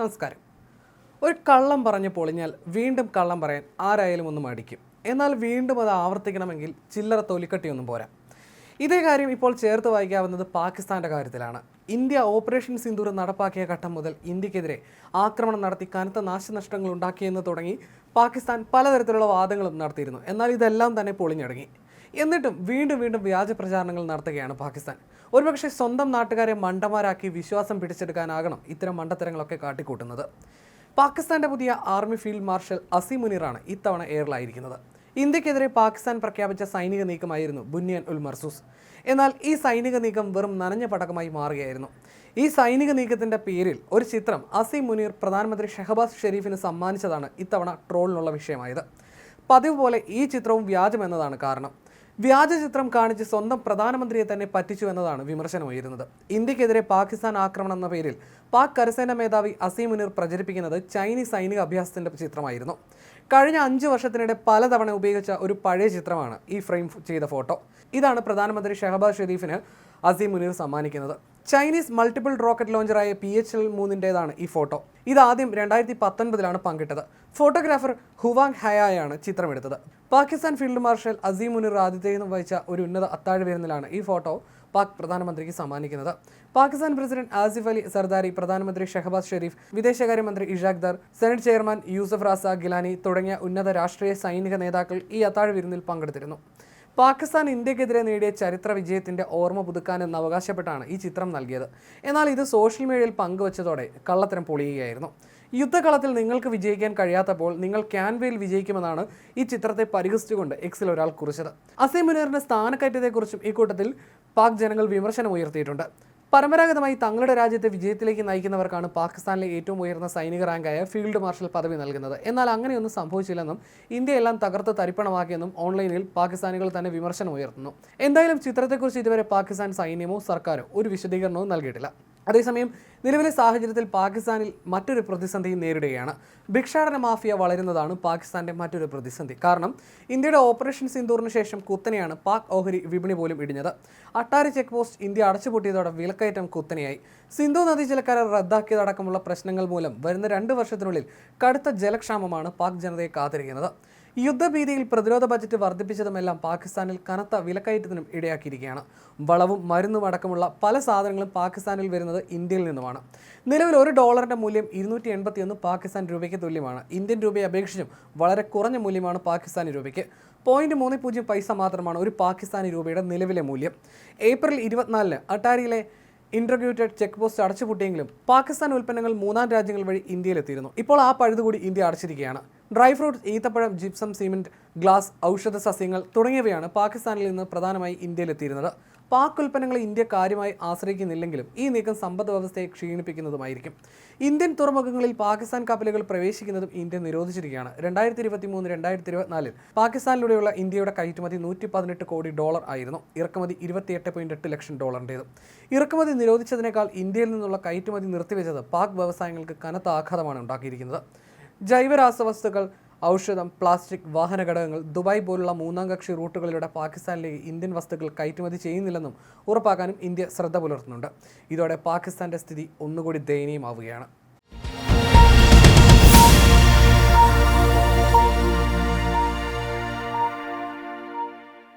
നമസ്കാരം. ഒരു കള്ളം പറഞ്ഞ് പൊളിഞ്ഞാൽ വീണ്ടും കള്ളം പറയാൻ ആരായാലും ഒന്ന് മടിക്കും. എന്നാൽ വീണ്ടും അത് ആവർത്തിക്കണമെങ്കിൽ ചില്ലറ തൊലിക്കട്ടിയൊന്നും പോരാ. ഇതേ കാര്യം ഇപ്പോൾ ചേർത്ത് വായിക്കാവുന്നത് പാകിസ്ഥാന്റെ കാര്യത്തിലാണ്. ഇന്ത്യ ഓപ്പറേഷൻ സിന്ദൂർ നടപ്പാക്കിയ ഘട്ടം മുതൽ ഇന്ത്യക്കെതിരെ ആക്രമണം നടത്തി കനത്ത നാശനഷ്ടങ്ങൾ ഉണ്ടാക്കിയെന്ന് തുടങ്ങി പാകിസ്ഥാൻ പലതരത്തിലുള്ള വാദങ്ങളും നടത്തിയിരുന്നു. എന്നാൽ ഇതെല്ലാം തന്നെ പൊളിഞ്ഞടങ്ങി. എന്നിട്ടും വീണ്ടും വീണ്ടും വ്യാജ പ്രചാരണങ്ങൾ നടത്തുകയാണ് പാകിസ്ഥാൻ. ഒരുപക്ഷെ സ്വന്തം നാട്ടുകാരെ മണ്ടന്മാരാക്കി വിശ്വാസം പിടിച്ചെടുക്കാനാകണം ഇത്തരം മണ്ടത്തരങ്ങളൊക്കെ കാട്ടിക്കൂട്ടുന്നത്. പാകിസ്ഥാന്റെ പുതിയ ആർമി ഫീൽഡ് മാർഷൽ അസീം മുനീറാണ് ഇത്തവണ എയറിലായിരിക്കുന്നത്. ഇന്ത്യക്കെതിരെ പാകിസ്ഥാൻ പ്രഖ്യാപിച്ച സൈനിക നീക്കമായിരുന്നു ബുന്യാൻ ഉൽ മർസൂസ്. എന്നാൽ ഈ സൈനിക നീക്കം വെറും നനഞ്ഞ പടക്കമായി മാറുകയായിരുന്നു. ഈ സൈനിക നീക്കത്തിന്റെ പേരിൽ ഒരു ചിത്രം അസീം മുനീർ പ്രധാനമന്ത്രി ഷെഹബാസ് ഷെരീഫിന് സമ്മാനിച്ചതാണ് ഇത്തവണ ട്രോളിനുള്ള വിഷയമായത്. പതിവ് പോലെ ഈ ചിത്രവും വ്യാജമെന്നതാണ് കാരണം. വ്യാജ ചിത്രം കാണിച്ച് സ്വന്തം പ്രധാനമന്ത്രിയെ തന്നെ പറ്റിച്ചു എന്നതാണ് വിമർശനമുയരുന്നത് ഇന്ത്യക്കെതിരെ പാകിസ്ഥാൻ ആക്രമണം എന്ന പേരിൽ പാക് കരസേന മേധാവി അസീം മുനീർ പ്രചരിപ്പിക്കുന്നത് ചൈനീസ് സൈനിക അഭ്യാസത്തിന്റെ ചിത്രമായിരുന്നു. കഴിഞ്ഞ അഞ്ച് വർഷത്തിനിടെ പലതവണ ഉപയോഗിച്ച ഒരു പഴയ ചിത്രമാണ് ഈ ഫ്രെയിം ചെയ്ത ഫോട്ടോ. ഇതാണ് പ്രധാനമന്ത്രി ഷെഹബാസ് ഷെരീഫിന് അസീം മുനീർ സമ്മാനിക്കുന്നത്. ചൈനീസ് മൾട്ടിപ്പിൾ റോക്കറ്റ് ലോഞ്ചറായ പി എച്ച് എൽ മൂന്നിന്റെതാണ് ഈ ഫോട്ടോ. ഇത് ഇതാദ്യം രണ്ടായിരത്തി പത്തൊൻപതിലാണ് പങ്കിട്ടത്. ഫോട്ടോഗ്രാഫർ ഹുവാങ് ഹയായാണ് ചിത്രമെടുത്തത്. പാകിസ്ഥാൻ ഫീൽഡ് മാർഷൽ അസീം മുനീർ ആതിഥേയം വഹിച്ച ഒരു ഉന്നത അത്താഴ വിരുന്നിലാണ് ഈ ഫോട്ടോ പാക് പ്രധാനമന്ത്രിക്ക് സമ്മാനിക്കുന്നത്. പാകിസ്ഥാൻ പ്രസിഡന്റ് ആസിഫ് അലി സർദാരി പ്രധാനമന്ത്രി ഷഹബാസ് ഷെരീഫ് വിദേശകാര്യമന്ത്രി ഇഷാഖ് ദർ സെനറ്റ് ചെയർമാൻ യൂസഫ് റാസ ഗിലാനി തുടങ്ങിയ ഉന്നത രാഷ്ട്രീയ സൈനിക നേതാക്കൾ ഈ അത്താഴ വിരുന്നിൽ പങ്കെടുത്തിരുന്നു. പാകിസ്ഥാൻ ഇന്ത്യക്കെതിരെ നേടിയ ചരിത്ര വിജയത്തിന്റെ ഓർമ്മ പുതുക്കാനെന്ന് അവകാശപ്പെട്ടാണ് ഈ ചിത്രം നൽകിയത്. എന്നാൽ ഇത് സോഷ്യൽ മീഡിയയിൽ പങ്കുവച്ചതോടെ കള്ളത്തരം പൊളിയുകയായിരുന്നു. യുദ്ധകളത്തിൽ നിങ്ങൾക്ക് വിജയിക്കാൻ കഴിയാത്തപ്പോൾ നിങ്ങൾ ക്യാൻവയിൽ വിജയിക്കുമെന്നാണ് ഈ ചിത്രത്തെ പരിഹസിച്ചുകൊണ്ട് എക്സിൽ ഒരാൾ കുറിച്ചത്. അസീം മുനീറിന്റെ സ്ഥാനക്കയറ്റത്തെക്കുറിച്ചും ഇക്കൂട്ടത്തിൽ പാക് ജനങ്ങൾ വിമർശനം ഉയർത്തിയിട്ടുണ്ട്. പരമ്പരാഗതമായി തങ്ങളുടെ രാജ്യത്തെ വിജയത്തിലേക്ക് നയിക്കുന്നവർക്കാണ് പാകിസ്ഥാനിലെ ഏറ്റവും ഉയർന്ന സൈനിക റാങ്കായ ഫീൽഡ് മാർഷൽ പദവി നൽകുന്നത്. എന്നാൽ അങ്ങനെയൊന്നും സംഭവിച്ചില്ലെന്നും ഇന്ത്യയെല്ലാം തകർത്ത് തരിപ്പണമാക്കിയെന്നും ഓൺലൈനിൽ പാകിസ്ഥാനികൾ തന്നെ വിമർശനം ഉയർത്തുന്നു. എന്തായാലും ചിത്രത്തെക്കുറിച്ച് ഇതുവരെ പാകിസ്ഥാൻ സൈന്യമോ സർക്കാരോ ഒരു വിശദീകരണവും നൽകിയിട്ടില്ല. അതേസമയം നിലവിലെ സാഹചര്യത്തിൽ പാകിസ്ഥാനിൽ മറ്റൊരു പ്രതിസന്ധി നേരിടുകയാണ്. ഭിക്ഷാടന മാഫിയ വളരുന്നതാണ് പാകിസ്ഥാന്റെ മറ്റൊരു പ്രതിസന്ധി. കാരണം ഇന്ത്യയുടെ ഓപ്പറേഷൻ സിന്ദൂറിന് ശേഷം കുത്തനെയാണ് പാക് ഓഹരി വിപണി പോലും ഇടിഞ്ഞത്. അട്ടാരി ചെക്ക് പോസ്റ്റ് ഇന്ത്യ അടച്ചുപൂട്ടിയതോടെ വിലക്കയറ്റം കുത്തനെയായി. സിന്ധു നദീ കരാർ റദ്ദാക്കിയതടക്കമുള്ള പ്രശ്നങ്ങൾ മൂലം വരുന്ന രണ്ട് വർഷത്തിനുള്ളിൽ കടുത്ത ജലക്ഷാമമാണ് പാക് ജനതയെ കാത്തിരിക്കുന്നത്. യുദ്ധഭീതിയിൽ പ്രതിരോധ ബജറ്റ് വർദ്ധിപ്പിച്ചതുമെല്ലാം പാകിസ്ഥാനിൽ കനത്ത വിലക്കയറ്റത്തിനും ഇടയാക്കിയിരിക്കുകയാണ്. വളവും മരുന്നും അടക്കമുള്ള പല സാധനങ്ങളും പാകിസ്ഥാനിൽ വരുന്നത് ഇന്ത്യയിൽ നിന്നുമാണ്. നിലവിൽ ഒരു ഡോളറിന്റെ മൂല്യം ഇരുന്നൂറ്റി എൺപത്തിയൊന്ന് പാകിസ്ഥാൻ രൂപയ്ക്ക് തുല്യമാണ്. ഇന്ത്യൻ രൂപയെ അപേക്ഷിച്ചും വളരെ കുറഞ്ഞ മൂല്യമാണ് പാകിസ്ഥാനി രൂപയ്ക്ക്. പോയിന്റ് മൂന്ന് പൂജ്യം പൈസ മാത്രമാണ് ഒരു പാകിസ്ഥാനി രൂപയുടെ നിലവിലെ മൂല്യം. ഏപ്രിൽ ഇരുപത്തിനാലിന് അട്ടാരിയിലെ ഇൻട്രഗ്യൂട്ടഡ് ചെക്ക് പോസ്റ്റ് അടച്ചുപൂട്ടിയെങ്കിലും പാകിസ്ഥാൻ ഉൽപ്പന്നങ്ങൾ മൂന്നാം രാജ്യങ്ങൾ വഴി ഇന്ത്യയിലെത്തിയിരുന്നു. ഇപ്പോൾ ആ പഴുതുകൂടി ഇന്ത്യ അടച്ചിരിക്കുകയാണ്. ഡ്രൈ ഫ്രൂട്ട്സ് ഈത്തപ്പഴം ജിപ്സം സിമെന്റ് ഗ്ലാസ് ഔഷധ സസ്യങ്ങൾ തുടങ്ങിയവയാണ് പാകിസ്ഥാനിൽ നിന്ന് പ്രധാനമായി ഇന്ത്യയിലെത്തിയിരുന്നത്. പാക് ഉൽപ്പന്നങ്ങളെ ഇന്ത്യ കാര്യമായി ആശ്രയിക്കുന്നില്ലെങ്കിലും ഈ നീക്കം സമ്പദ് വ്യവസ്ഥയെ ക്ഷീണിപ്പിക്കുന്നതുമായിരിക്കും. ഇന്ത്യൻ തുറമുഖങ്ങളിൽ പാകിസ്ഥാൻ കപ്പലുകൾ പ്രവേശിക്കുന്നതും ഇന്ത്യ നിരോധിച്ചിരിക്കുകയാണ്. രണ്ടായിരത്തി ഇരുപത്തി മൂന്ന് രണ്ടായിരത്തി ഇരുപത്തിനാലിൽ പാകിസ്ഥാനിലൂടെയുള്ള ഇന്ത്യയുടെ കയറ്റുമതി നൂറ്റി പതിനെട്ട് കോടി ഡോളർ ആയിരുന്നു. ഇറക്കുമതി ഇരുപത്തിയെട്ട് പോയിന്റ് എട്ട് ലക്ഷം ഡോളറിന്റേത് ഇറക്കുമതി നിരോധിച്ചതിനേക്കാൾ ഇന്ത്യയിൽ നിന്നുള്ള കയറ്റുമതി നിർത്തിവെച്ചത് പാക് വ്യവസായങ്ങൾക്ക് കനത്ത ആഘാതമാണ് ഉണ്ടാക്കിയിരിക്കുന്നത്. ജൈവരാസവസ്തുക്കൾ ഔഷധം പ്ലാസ്റ്റിക് വാഹന ഘടകങ്ങൾ ദുബായ് പോലുള്ള മൂന്നാം കക്ഷി റൂട്ടുകളിലൂടെ പാകിസ്ഥാനിലേക്ക് ഇന്ത്യൻ വസ്തുക്കൾ കയറ്റുമതി ചെയ്യുന്നില്ലെന്നും ഉറപ്പാക്കാനും ഇന്ത്യ ശ്രദ്ധ പുലർത്തുന്നുണ്ട്. ഇതോടെ പാകിസ്ഥാന്റെ സ്ഥിതി ഒന്നുകൂടി ദയനീയമാവുകയാണ്.